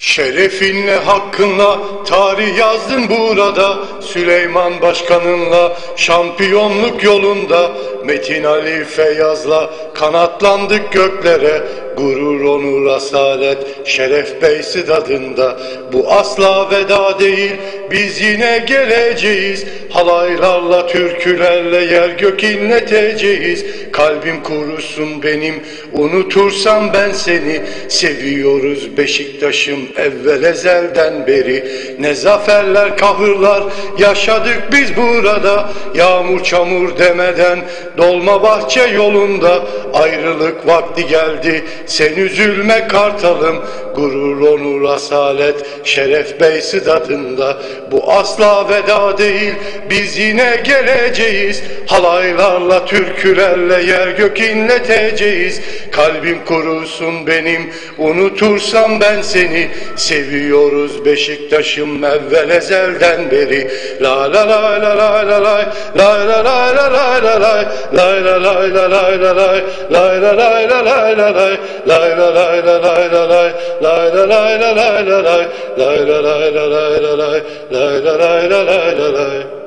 Şerefinle hakkınla tarih yazdın burada. Süleyman Başkanınla şampiyonluk yolunda. Metin Ali Feyyaz'la kanatlandık göklere. Gurur, onur, asalet, şeref bey stadında Bu asla veda değil biz yine geleceğiz. Halaylarla, türkülerle yer gök inleteceğiz Kalbim kurusun benim unutursam ben seni. Seviyoruz Beşiktaş'ım evvel ezelden beri. Ne zaferler kahırlar yaşadık biz burada. Yağmur çamur demeden dolma bahçe yolunda. Ayrılık vakti geldi sen üzülme kartalım. Gurur onur asalet şeref bey stadında Bu asla veda değil biz yine geleceğiz. Halaylarla türkülerle yer gök inleteceğiz Kalbim kurusun benim unutursam ben seni Seviyoruz Beşiktaş'ım evvel ezelden beri La la la la la la la La la la la la la la La la la la la la la La la la la la la la La la la la la la la La la la la la la la La la la la la la la La la la la la la la